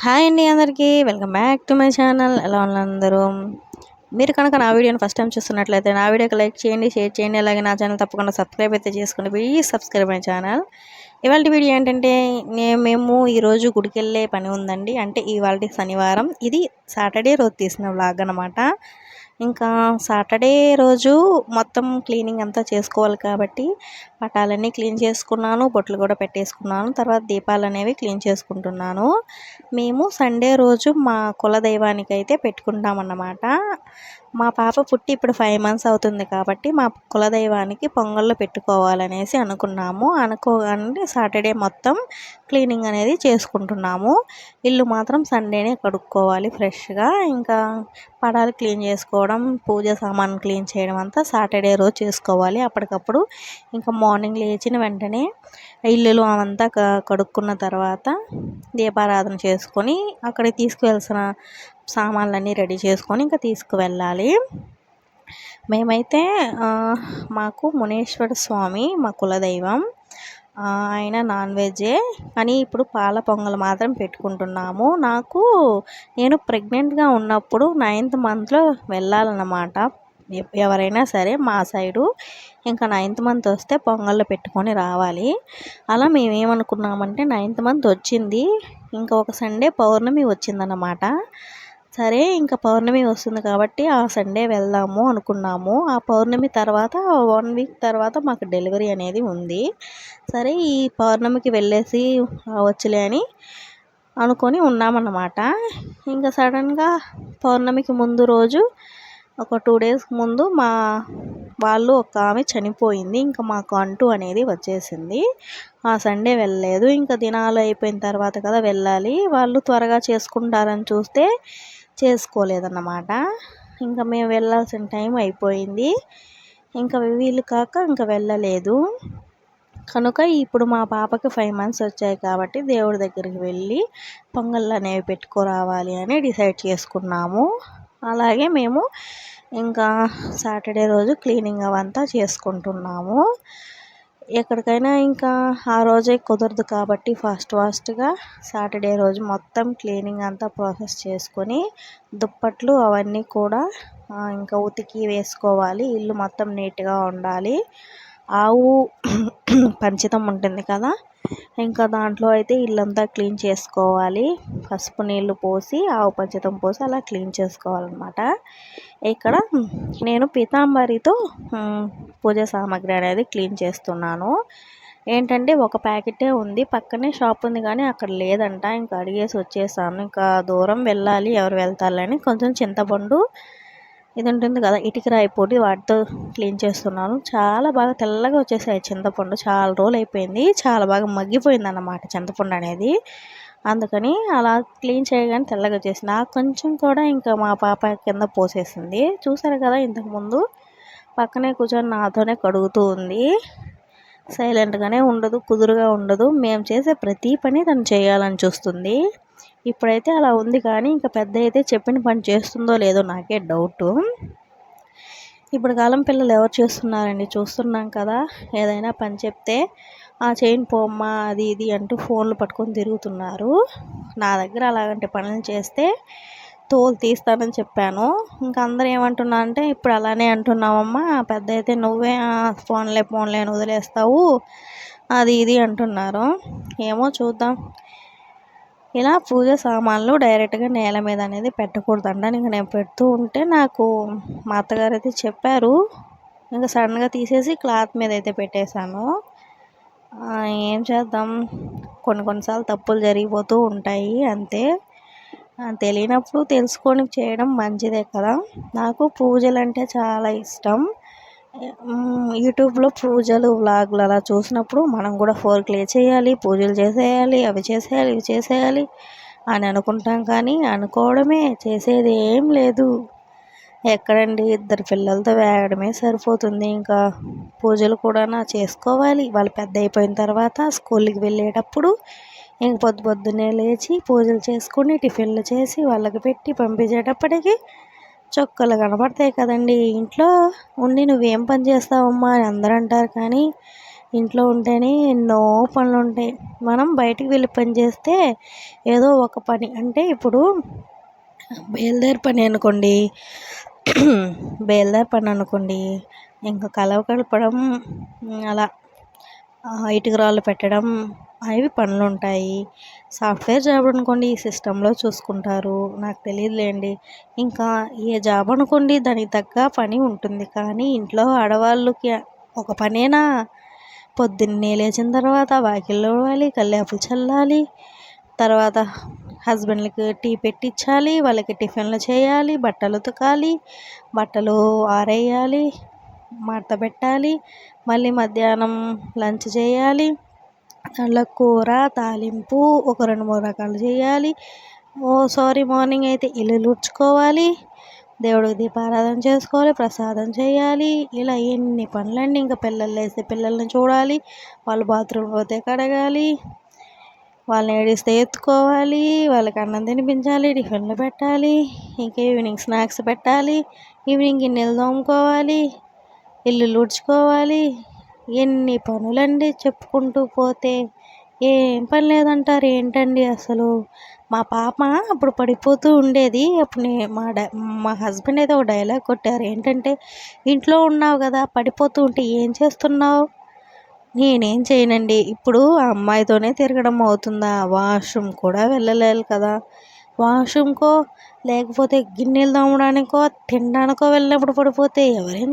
Hi అండి అందరికీ. Welcome back to my channel. ఎలా ఉన్నారు అందరూ? మీరు కనుక నా వీడియోని ఫస్ట్ టైం చూస్తున్నట్లయితే నా వీడియోకి లైక్ చేయండి షేర్ చేయండి అలాగే నా ఛానల్ తప్పకుండా సబ్స్క్రైబ్ అయితే చేసుకోండి. Please subscribe my channel. ఇవాళ వీడియో ఏంటంటే నే- మేము ఈరోజు గుడికి వెళ్ళే పని ఉందండి. అంటే ఇవాళ శనివారం. ఇది సాటర్డే రోజు తీసిన వ్లాగ్ అనమాట ఇంకా సాటర్డే రోజు మొత్తం క్లీనింగ్ అంతా చేసుకోవాలి కాబట్టి పటాలన్నీ క్లీన్ చేసుకున్నాను బొట్లు కూడా పెట్టేసుకున్నాను తర్వాత దీపాలు అనేవి క్లీన్ చేసుకుంటున్నాను. మేము సండే రోజు మా కులదైవానికి అయితే పెట్టుకుంటామన్నమాట. మా పాప పుట్టి ఇప్పుడు ఫైవ్ మంత్స్ అవుతుంది కాబట్టి మా కులదైవానికి పొంగల్లో పెట్టుకోవాలనేసి అనుకున్నాము. అనుకోగానే సాటర్డే మొత్తం క్లీనింగ్ అనేది చేసుకుంటున్నాము. ఇల్లు మాత్రం సండేనే కడుక్కోవాలి ఫ్రెష్గా ఇంకా పడాలు క్లీన్ చేసుకోవడం పూజ సామాన్ క్లీన్ చేయడం అంతా సాటర్డే రోజు చేసుకోవాలి. అప్పటికప్పుడు ఇంకా మార్నింగ్ లేచిన వెంటనే ఇల్లులు అవంతా క- కడుక్కున్న తర్వాత దీపారాధన చేసుకొని అక్కడికి తీసుకువెళ్ళాల్సిన సామాన్లన్నీ రెడీ చేసుకొని ఇంకా తీసుకువెళ్ళాలి. మేమైతే మాకు మునేశ్వర స్వామి మా కులదైవం ఆయన నాన్ వెజ్జే. కానీ ఇప్పుడు పాల పొంగల్ మాత్రం పెట్టుకుంటున్నాము. నాకు నేను ప్రెగ్నెంట్గా ఉన్నప్పుడు నైన్త్ మంత్లో వెళ్ళాలన్నమాట. ఎ- ఎవరైనా సరే మా సైడు ఇంకా నైన్త్ మంత్ వస్తే పొంగల్లో పెట్టుకొని రావాలి. అలా మేము ఏమనుకున్నామంటే నైన్త్ మంత్ వచ్చింది. ఇంకా ఒక సండే పౌర్ణమి వచ్చిందన్నమాట. సరే ఇంకా పౌర్ణమి వస్తుంది కాబట్టి ఆ సండే వెళ్దాము అనుకున్నాము. ఆ పౌర్ణమి తర్వాత వన్ వీక్ తర్వాత మాకు డెలివరీ అనేది ఉంది. సరే ఈ పౌర్ణమికి వెళ్ళేసి రావచ్చులే అని అనుకొని ఉన్నామన్నమాట. ఇంకా సడన్గా పౌర్ణమికి ముందు రోజు ఒక టూ డేస్ ముందు మా వాళ్ళు ఒక ఆమె చనిపోయింది. ఇంకా మాకు అంటూ అనేది వచ్చేసింది. ఆ సండే వెళ్ళలేదు. ఇంకా దినాలు అయిపోయిన తర్వాత కదా వెళ్ళాలి. వాళ్ళు త్వరగా చేసుకుంటారని చూస్తే చేసుకోలేదన్నమాట. ఇంకా మేము వెళ్ళాల్సిన టైం అయిపోయింది. ఇంకా వీలు కాక ఇంకా వెళ్ళలేదు. కనుక ఇప్పుడు మా పాపకి ఫైవ్ మంత్స్ వచ్చాయి కాబట్టి దేవుడి దగ్గరికి వెళ్ళి పొంగళ్ళు అనేవి పెట్టుకురావాలి అని డిసైడ్ చేసుకున్నాము. అలాగే మేము ఇంకా సాటర్డే రోజు క్లీనింగ్ అవంతా చేసుకుంటున్నాము. ఎక్కడికైనా ఇంకా ఆ రోజే కుదరదు కాబట్టి ఫాస్ట్ ఫాస్ట్గా సాటర్డే రోజు మొత్తం క్లీనింగ్ అంతా ప్రాసెస్ చేసుకొని దుప్పట్లు అవన్నీ కూడా ఇంకా ఉతికి వేసుకోవాలి. ఇల్లు మొత్తం నీట్గా ఉండాలి. ఆవు పంచితం ఉంటుంది కదా. ఇంకా దాంట్లో అయితే ఇల్లంతా క్లీన్ చేసుకోవాలి. పసుపు నీళ్ళు పోసి ఆవు పంచితం పోసి అలా క్లీన్ చేసుకోవాలన్నమాట. ఇక్కడ నేను పీతాంబరితో పూజ సామాగ్రి అనేది క్లీన్ చేస్తున్నాను. ఏంటంటే ఒక ప్యాకెటే ఉంది. పక్కనే షాప్ ఉంది కానీ అక్కడ లేదంట. ఇంకా అడిగేసి వచ్చేసాను. ఇంకా దూరం వెళ్ళాలి ఎవరు వెళ్తారని కొంచెం చింతపండు ఇది ఉంటుంది కదా ఇటుకరాయి పొడి వాటితో క్లీన్ చేస్తున్నాను. చాలా బాగా తెల్లగా వచ్చేసాయి చింతపండు. చాలా రోజులు అయిపోయింది చాలా బాగా మగ్గిపోయింది అన్నమాట చింతపండు అనేది. అందుకని అలా క్లీన్ చేయగానే తెల్లగా వచ్చేసింది. ఆ కొంచెం కూడా ఇంకా మా పాప కింద పోసేసింది. చూసారు కదా ఇంతకుముందు పక్కనే కూర్చొని నాతోనే కడుగుతూ ఉంది. సైలెంట్గానే ఉండదు కుదురుగా ఉండదు. మేము చేసే ప్రతి పని తను చేయాలని చూస్తుంది. ఇప్పుడైతే అలా ఉంది కానీ ఇంకా పెద్ద అయితే చెప్పిన పని చేస్తుందో లేదో నాకే డౌట్. ఇప్పుడు కాలం పిల్లలు ఎవరు చేస్తున్నారండి? చూస్తున్నాం కదా. ఏదైనా పని చెప్తే ఆ చైన్ పోమ్మా అది ఇది అంటూ ఫోన్లు పట్టుకొని తిరుగుతున్నారు. నా దగ్గర అలాంటి పనులు చేస్తే తోలు తీస్తానని చెప్పాను. ఇంకా అందరూ ఏమంటున్నా అంటే ఇప్పుడు అలానే అంటున్నావమ్మా. పెద్ద అయితే నువ్వే ఫోన్లే ఫోన్లే అని వదిలేస్తావు. అది ఇది అంటున్నారు. ఏమో చూద్దాం. ఇలా పూజ సామాన్లు డైరెక్ట్గా నేల మీద అనేది పెట్టకూడదంట. ఇంకా నేను పెడుతూ ఉంటే నాకు మా అత్తగారు అయితే చెప్పారు. ఇంకా సడన్గా తీసేసి క్లాత్ మీద అయితే పెట్టేశాను. ఏం చేద్దాం? కొన్ని కొన్నిసార్లు తప్పులు జరిగిపోతూ ఉంటాయి అంతే. తెలియనప్పుడు తెలుసుకొని చేయడం మంచిదే కదా. నాకు పూజలు అంటే చాలా ఇష్టం. యూట్యూబ్లో పూజలు వ్లాగులు అలా చూసినప్పుడు మనం కూడా ఫోర్ క్లే చేయాలి పూజలు చేసేయాలి అవి చేసేయాలి ఇవి చేసేయాలి అని అనుకుంటాం కానీ అనుకోవడమే చేసేది ఏం లేదు. ఎక్కడండి? ఇద్దరు పిల్లలతో వేగడమే సరిపోతుంది. ఇంకా పూజలు కూడా నా చేసుకోవాలి. వాళ్ళు పెద్ద అయిపోయిన తర్వాత స్కూల్కి వెళ్ళేటప్పుడు ఇంక పొద్దు పొద్దున్నే లేచి పూజలు చేసుకుని టిఫిన్లు చేసి వాళ్ళకి పెట్టి పంపించేటప్పటికి చొక్కలు కనపడతాయి కదండి. ఇంట్లో ఉండి నువ్వేం పని చేస్తావమ్మా అని అందరూ అంటారు కానీ ఇంట్లో ఉంటేనే ఎన్నో పనులు ఉంటాయి మనం బయటికి వెళ్ళి పని చేస్తే ఏదో ఒక పని. అంటే ఇప్పుడు బయలుదేరి పని అనుకోండి బయలుదేరి పని అనుకోండి ఇంకా కలవ కలపడం అలా ఇటుకరాళ్ళు పెట్టడం అవి పనులు ఉంటాయి సాఫ్ట్వేర్ జాబ్ అనుకోండి ఈ సిస్టంలో చూసుకుంటారు. నాకు తెలియదులేండి. ఇంకా ఏ జాబ్ అనుకోండి దానికి తగ్గ పని ఉంటుంది. కానీ ఇంట్లో ఆడవాళ్ళకి ఒక పనేనా? పొద్దున్నే లేచిన తర్వాత వాకిల్లో ఇవ్వాలి కల్లాపులు చల్లాలి తర్వాత హస్బెండ్లకి టీ పెట్టించాలి వాళ్ళకి టిఫిన్లు చేయాలి బట్టలు ఉతకాలి బట్టలు ఆరేయాలి మడత పెట్టాలి మళ్ళీ మధ్యాహ్నం లంచ్ చేయాలి అలా కూర తాలింపు ఒక రెండు మూడు రకాలు చేయాలి. ఓ సారీ మార్నింగ్ అయితే ఇల్లు ఊడ్చుకోవాలి దేవుడికి దీపారాధన చేసుకోవాలి ప్రసాదం చేయాలి. ఇలా ఎన్ని పనులండి. ఇంకా పిల్లలు లేస్తే పిల్లల్ని చూడాలి. వాళ్ళు బాత్రూమ్ పోతే కడగాలి. వాళ్ళని ఏడిస్తే ఎత్తుకోవాలి. వాళ్ళకి అన్నం తినిపించాలి టిఫిన్లు పెట్టాలి. ఇంకా ఈవినింగ్ స్నాక్స్ పెట్టాలి. ఈవినింగ్ గిన్నెలు తోముకోవాలి. ఇల్లు ఊడ్చుకోవాలి ఎన్ని పనులండి చెప్పుకుంటూ పోతే? ఏం పని లేదంటారు ఏంటండి అసలు? మా పాప అప్పుడు పడిపోతూ ఉండేది. అప్పుడు నే మా డై మా హస్బెండ్ అయితే ఒక డైలాగ్ కొట్టారు. ఏంటంటే ఇంట్లో ఉన్నావు కదా పడిపోతూ ఉంటే ఏం చేస్తున్నావు? నేనేం చేయనండి. ఇప్పుడు ఆ అమ్మాయితోనే తిరగడం అవుతుందా? వాష్రూమ్ కూడా వెళ్ళలేదు కదా. వాష్రూమ్కో లేకపోతే గిన్నెలు తోమడానికో తినడానికో వెళ్ళినప్పుడు పడిపోతే ఎవరేం